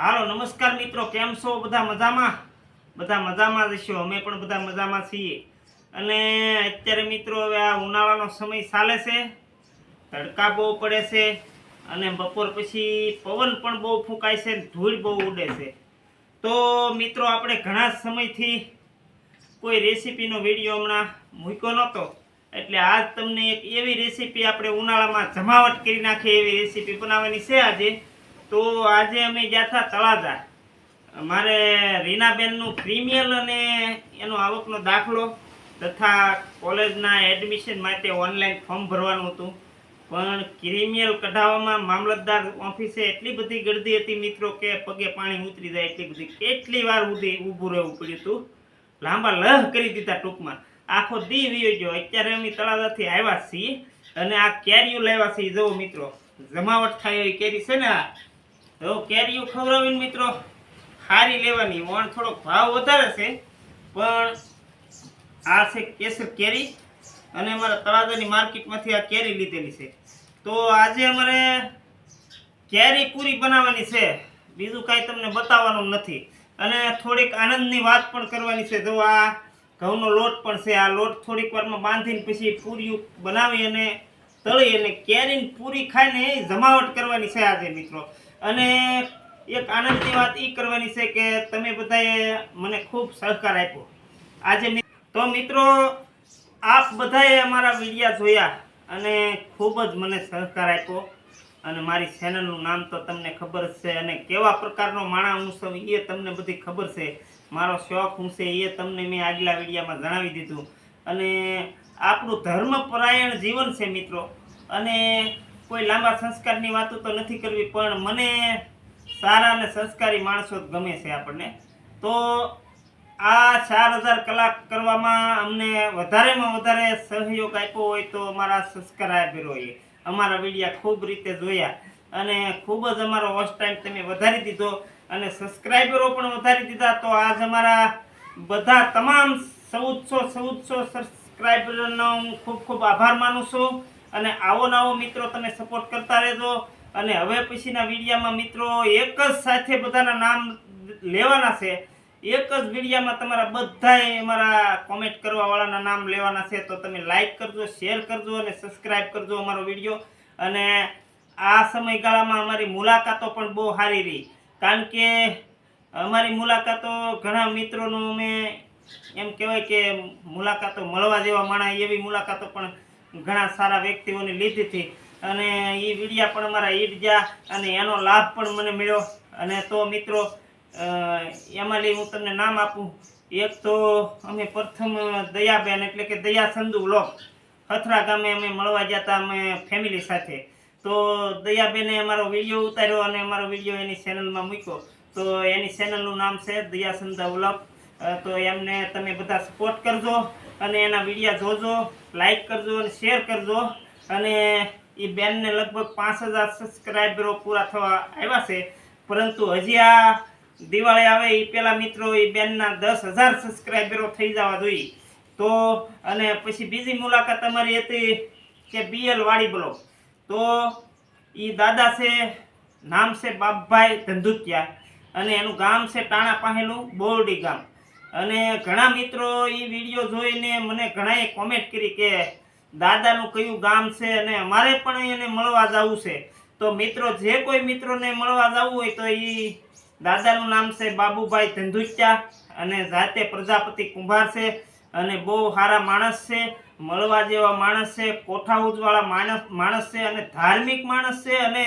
હાલો, નમસ્કાર મિત્રો, કેમ છો? બધા મજામાં? બધા મજામાં જ છો? અમે પણ બધા મજામાં છીએ. અને અત્યારે મિત્રો, હવે આ ઉનાળાનો સમય ચાલે છે. તડકા બહુ પડે છે અને બપોર પછી પવન પણ બહુ ફૂંકાય છે ધૂળ બહુ ઉડે છે. તો મિત્રો, આપણે ઘણા સમયથી કોઈ રેસીપીનો વીડિયો હમણાં મૂક્યો નહોતો. એટલે આજ તમને એક એવી રેસીપી આપણે ઉનાળામાં જમાવટ કરી નાખીએ, એવી રેસીપી બનાવવાની છે આજે. તો આજે અમે ગયા હતા તળાજા. મારે રીનાબેનનું પ્રીમિયર અને એનો આવકનો દાખલો તથા કોલેજના એડમિશન માટે ઓનલાઈન ફોર્મ ભરવાનું હતું. પણ ક્રિમિયલ કઢાવવામાં મામલતદાર ઓફિસે એટલી બધી ગળદી હતી મિત્રો કે પગે પાણી ઉતરી જાય એટલી બધી. કેટલી વાર સુધી ઊભું રહેવું પડ્યું હતું. લાંબા લહ કરી દીધા ટૂંકમાં. આખો દી વિયો ગયો. અત્યારે અમે તળાજાથી આવ્યા છીએ અને આ કેરીઓ લાવ્યા છીએ. જુઓ મિત્રો, જમાવટ થાય એવી કેરી છે ને આ? તો કેરીઓ ખવડાવીને મિત્રો? હારી લેવાની. વણ થોડોક ભાવ વધારે છે, પણ આ છે કેસર કેરી અને અમારા તળાજાની માર્કેટમાંથી આ કેરી લીધેલી છે. તો આજે અમારે કેરી પૂરી બનાવવાની છે. બીજું કાંઈ તમને બતાવવાનું નથી. અને થોડીક આનંદની વાત પણ કરવાની છે. જો આ ઘઉંનો લોટ પણ છે. આ લોટ થોડીક વારમાં બાંધીને પછી પૂરી બનાવી અને તળી અને કેરીની પૂરી ખાઈને જમાવટ કરવાની છે આજે મિત્રો. અને એક આનંદની વાત એ કરવાની છે કે તમે બધાએ મને ખૂબ સહકાર આપ્યો. આજે તો મિત્રો, આપ બધાએ અમારા વિડીયા જોયા અને ખૂબ જ મને સહકાર આપ્યો. અને મારી ચેનલનું નામ તો તમને ખબર છે અને કેવા પ્રકારનો માણા હું એ તમને બધી ખબર છે. મારો શોખ હું છે એ તમને મેં આગલા વિડીયામાં જણાવી દીધું. અને આપણું ધર્મપરાયણ જીવન છે મિત્રો. અને કોઈ લાંબા સંસ્કારની વાતો તો નથી કરવી, પણ મને સારા અને સંસ્કારી માણસો જ ગમે છે આપણને. તો આ ચાર હજાર કલાક કરવામાં અમને વધારેમાં વધારે સહયોગ આપ્યો હોય તો અમારા સબસ્ક્રાઈબરોએ અમારા વિડીયા ખૂબ રીતે જોયા. અને ખૂબ જ અમારો વોચ ટાઈમ તમે વધારી દીધો અને સબસ્ક્રાઈબરો પણ વધારી દીધા. તો આજ અમારા બધા તમામ ચૌદસો ચૌદસો સબસ્ક્રાઈબરનો હું ખૂબ ખૂબ આભાર માનું છું. અને આવો નવો મિત્રો, તમે સપોર્ટ કરતા રહેજો. અને હવે પછીના વિડીયામાં મિત્રો, એક જ સાથે બધાના નામ લેવાના છે. એક જ વિડીયામાં તમારા બધાય અમારા કોમેન્ટ કરવાવાળાના નામ લેવાના છે. તો તમે લાઈક કરજો શેર કરજો અને સબસ્ક્રાઈબ કરજો અમારો વીડિયો. અને આ સમયગાળામાં અમારી મુલાકાતો પણ બહુ સારી રહી. કારણ કે અમારી મુલાકાતો ઘણા મિત્રોનું અમે એમ કહેવાય કે મુલાકાતો મળવા જેવા માણા એવી મુલાકાતો પણ ઘણા સારા વ્યક્તિઓની લીધી હતી. અને એ વિડીયા પણ અમારા ઈડ ગયા અને એનો લાભ પણ મને મળ્યો. અને તો મિત્રો એમાં લઈ હું તમને નામ આપું. એક તો અમે પ્રથમ દયાબેન એટલે કે દયા સંધુ લોક હથરા ગામે અમે મળવા ગયા હતા અમે ફેમિલી સાથે. તો દયાબેને અમારો વીડિયો ઉતાર્યો અને અમારો વીડિયો એની ચેનલમાં મૂક્યો. તો એની ચેનલનું નામ છે દયા સંધા વ્લોગ. તો એમને તમે બધા સપોર્ટ કરજો. અને એના વિડીયા જોજો લાઈક કરજો અને શેર કરજો. અને એ બેનને લગભગ પાંચ હજાર સબસ્ક્રાઈબરો પૂરા થવા આવ્યા છે. પરંતુ હજી આ દિવાળી આવે એ પહેલાં મિત્રો એ બેનના દસ હજાર સબસ્ક્રાઈબરો થઈ જવા જોઈએ. તો અને પછી બીજી મુલાકાત અમારી હતી કે બીએલ વાડી બ્લોક તો એ દાદા છે, નામ છે બાપભાઈ ધંધુકિયા અને એનું ગામ છે ટાણા પાસેનું બોરડી ગામ. અને ઘણા મિત્રો એ વીડિયો જોઈને મને ઘણાએ કોમેન્ટ કરી કે, દાદાનું કયું ગામ છે અને અમારે પણ એને મળવા જવું છે. તો મિત્રો, જે કોઈ મિત્રોને મળવા જવું હોય તો એ દાદાનું નામ છે બાબુભાઈ ધંધુચા અને જાતે પ્રજાપતિ કુંભાર છે અને બહુ સારા માણસ છે, મળવા જેવા માણસ છે, કોઠાઉજવાળા માણસ માણસ છે અને ધાર્મિક માણસ છે અને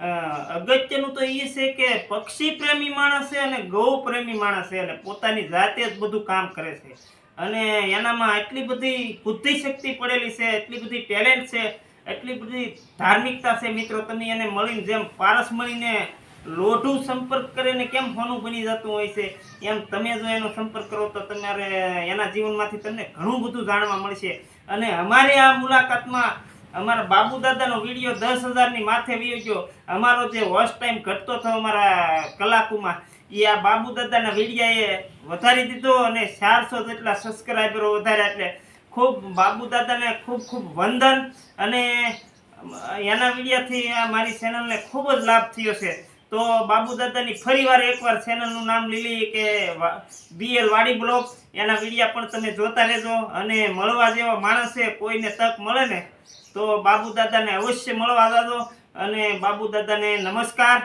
અગત્યનું તો એ છે કે પક્ષી પ્રેમી માણસ છે અને ગૌ પ્રેમી માણસ છે અને પોતાની જાતે જ બધું કામ કરે છે. અને એનામાં એટલી બધી બુદ્ધિ શક્તિ પડેલી છે એટલી બધી ટેલેન્ટ છે એટલી બધી ધાર્મિકતા છે મિત્રો તમે એને મળીને જેમ પારસ મળીને લોઢું સંપર્ક કરીને કેમ હોનું બની જતું હોય છે, એમ તમે જો એનો સંપર્ક કરો તો તમારે એના જીવનમાંથી તમને ઘણું બધું જાણવા મળશે. અને અમારી આ મુલાકાતમાં અમારા બાબુ દાદાનો વીડિયો દસ હજારની માથે વયો ગયો. અમારો જે વોચ ટાઈમ ઘટતો થયો અમારા કલાકોમાં એ આ બાબુ દાદાના વિડીયાએ વધારી દીધો અને ચારસો જેટલા સબસ્ક્રાઈબરો વધાર્યા એટલે ખૂબ બાબુ દાદાને ખૂબ ખૂબ વંદન અને એના વિડીયાથી આ મારી ચેનલને ખૂબ જ લાભ થયો છે. તો બાબુ દાદાની ફરીવાર એકવાર ચેનલનું નામ લીલી કે બીએલ વાડી બ્લોગ એના વિડીયા પણ તમે જોતા રહેજો અને મળવા જેવા માણસે કોઈને તક મળે ને તો બાબુ દાદાને અવશ્ય મળવા જાજો અને બાબુ દાદાને નમસ્કાર.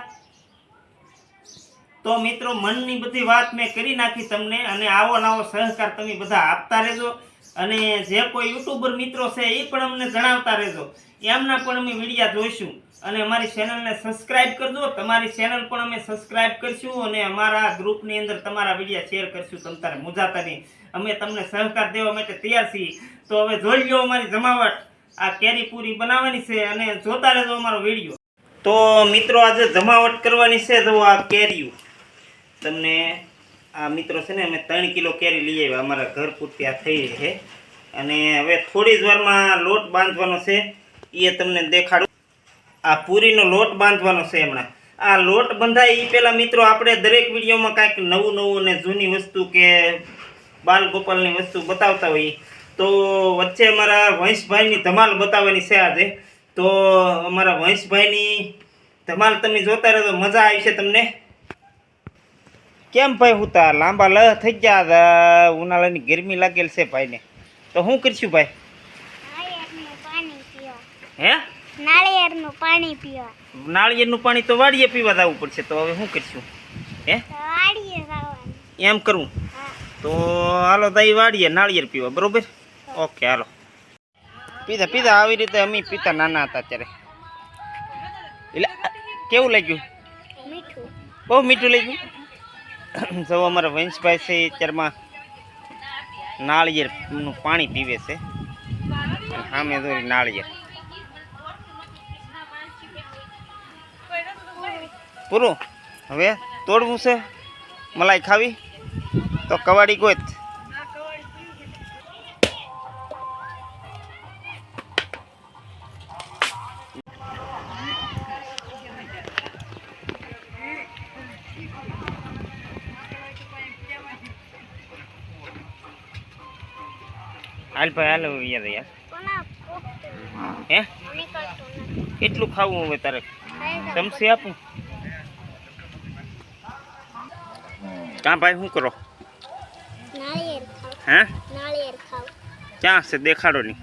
તો મિત્રો, મનની બધી વાત મેં કરી નાખી તમને અને આવો નવો સહકાર તમે બધા આપતા રહેજો. અને જે કોઈ યુટ્યુબર મિત્રો છે, એ પણ અમને જણાવતા રહેજો. એમના પણ અમે વિડીયા જોઈશું. અને અમારી ચેનલને સબસ્ક્રાઇબ કરજો. તમારી ચેનલ પણ અમે સબસ્ક્રાઇબ કરીશું અને અમારા ગ્રુપની અંદર તમારા વિડીયા શેર કરીશું. તમ તારે મુજાતા અમે તમને સહકાર દેવા માટે તૈયાર છીએ. તો હવે જોઈ લો અમારી જમાવટ. આ કેરી પૂરી બનાવવાની છે અને જોતા રહેજો અમારો વીડિયો. તો મિત્રો, આજે જમાવટ કરવાની છે જો આ કેરીઓ. તમને આ મિત્રો છે ને, અમે ત્રણ કિલો કેરી લઈ આવ્યા, અમારા ઘર પૂરતી આ થઈ રહી છે. અને હવે થોડી જ વારમાં લોટ બાંધવાનો છે એ તમને દેખાડું. આ પૂરીનો લોટ બાંધવાનો છે હમણાં. આ લોટ બંધાય એ પહેલાં મિત્રો, આપણે દરેક વિડીયોમાં કાંઈક નવું નવું અને જૂની વસ્તુ કે બાલ ગોપાલની વસ્તુ બતાવતા હોઈએ. તો વચ્ચે અમારા વંશભાઈની ધમાલ બતાવવાની છે આજે. તો અમારા વંશભાઈની ધમાલ તમે જોતા રહેજો મજા આવી છે તમને. કેમ ભાઈ હું તા લાંબા લ થઈ ગયા હતા ઉનાળાની ગરમી લાગેલ છે ભાઈને. તો શું કરશું ભાઈ? હે? નાળિયેરનું પાણી પીવા નાળિયેરનું પાણી તો વાડીએ પીવા જવું પડશે તો હવે શું કરશું? હે? વાડીએ એમ કરવું તો હાલો દઈ વાડીએ નાળિયેર પીવા બરોબર? ઓકે હાલો. પીધા પીધા આવી રીતે અમે પીતા નાના હતા ત્યારે એટલે કેવું લાગ્યું? બહુ મીઠું લાગ્યું? સૌ અમારા વંશભાઈ છે અત્યારમાં નાળિયેરનું પાણી પીવે છે. સામે દોરી નાળિયેર. પૂરું. હવે તોડવું છે મલાઈ ખાવી. તો કવાડી ગોત. હાલ ભાઈ હાલ યાદ યાર હે? કેટલું ખાવું હવે તારે? ચમસી આપું? કાં ભાઈ શું કરો? હે? ક્યાં છે? દેખાડો નહીં.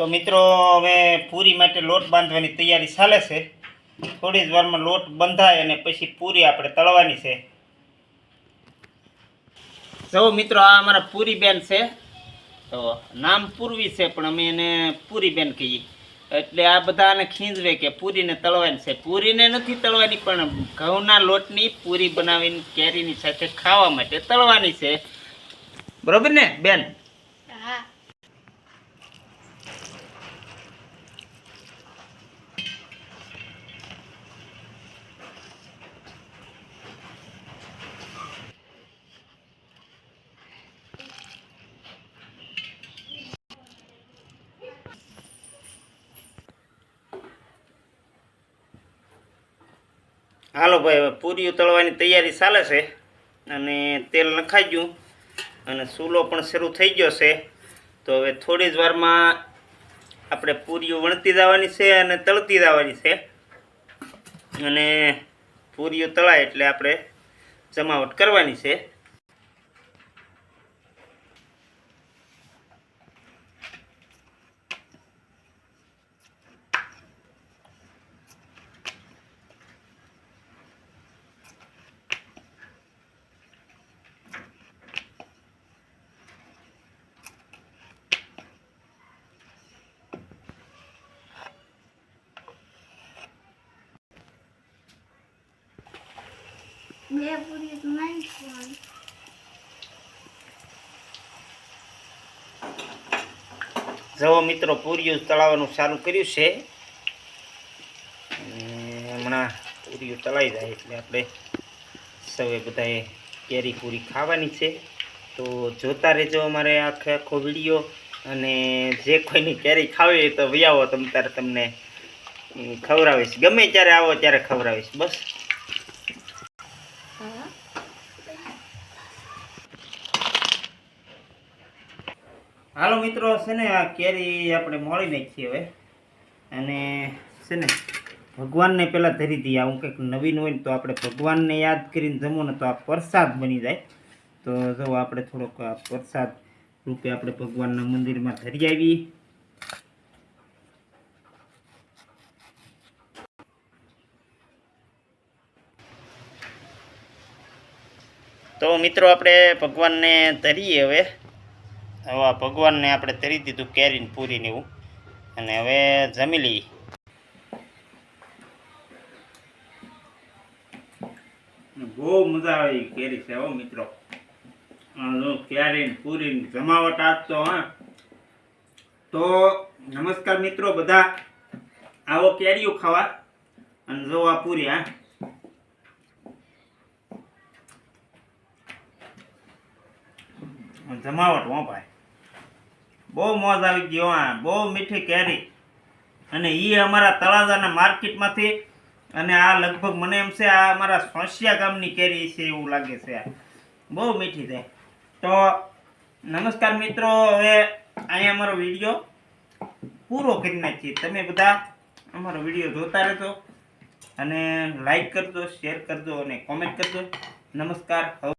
તો મિત્રો, હવે પૂરી માટે લોટ બાંધવાની તૈયારી ચાલે છે. થોડી જ વારમાં લોટ બંધાય અને પછી પૂરી આપણે તળવાની છે. જો મિત્રો, આ અમારા પૂરી બેન છે. તો નામ પૂર્વી છે, પણ અમે એને પૂરી બેન કહીએ. એટલે આ બધા આને ખીંજવે કે પૂરીને તળવાની છે. પૂરીને નથી તળવાની, પણ ઘઉંના લોટની પૂરી બનાવીને કેરીની સાથે ખાવા માટે તળવાની છે. બરોબર ને, બેન? હા. હાલો ભાઈ, હવે પૂરીઓ તળવાની તૈયારી ચાલે છે અને તેલ નખાઈ ગયું અને સૂલો પણ શરૂ થઈ ગયો છે. તો હવે થોડી જ વારમાં આપણે પૂરીઓ વણતી જવાની છે અને તળતી જવાની છે. અને પૂરીઓ તળાય એટલે આપણે જમાવટ કરવાની છે. બે wurde jetzt mein ખાવાની. જવો મિત્રો, પૂરીઓ તળાવવાનું ચાલુ કર્યું છે. હમણાં પૂરીઓ તળાઈ જાય એટલે આપણે સૌએ બધાએ કેરી પૂરી ખાવાની છે. તો જોતા રહેજો અમારે આખે આખો વીડિયો. અને જે કોઈની કેરી ખાવી હોય તો વહી આવો તમ તારે તમને ખવડાવીશ. ગમે ત્યારે આવો ત્યારે ખવડાવીશ. બસ. હાલો મિત્રો, છે ને, આ કેરી આપણે મોળી નાખીએ હવે. અને છે ને, ભગવાનને પહેલાં ધરી દઈએ. આવું કંઈક નવીન હોય ને તો આપણે ભગવાનને યાદ કરીને જમો ને તો આ પ્રસાદ બની જાય. તો જો આપણે થોડોક આ પ્રસાદ રૂપે આપણે ભગવાનના મંદિરમાં ધરી આવીએ. તો મિત્રો, આપણે ભગવાનને ધરીએ હવે. હવે આ ભગવાનને આપણે તરી દીધું કેરીને પૂરીને એવું. અને હવે જમી લઈએ. બહુ મજા આવી કેરી છે હો મિત્રો. કેરીને જો કેરી ને પૂરી જમાવટ આપતો હા. તો નમસ્કાર મિત્રો બધા. આવો કેરીઓ ખાવા. અને જો આ પૂરી, હા. જમાવટ, હો ભાઈ. બહુ મોજ આવી ગયો આ. બહુ મીઠી કેરી. અને એ અમારા તળાજાના માર્કેટમાંથી અને આ લગભગ મને એમ છે આ અમારા સોંસિયા ગામની કેરી છે એવું લાગે છે બહુ મીઠી છે. તો નમસ્કાર મિત્રો, હવે અહીંયા અમારો વીડિયો પૂરો કરી નાખીએ. તમે બધા અમારો વીડિયો જોતા રહેજો અને લાઈક કરજો શેર કરજો અને કોમેન્ટ કરજો. નમસ્કાર.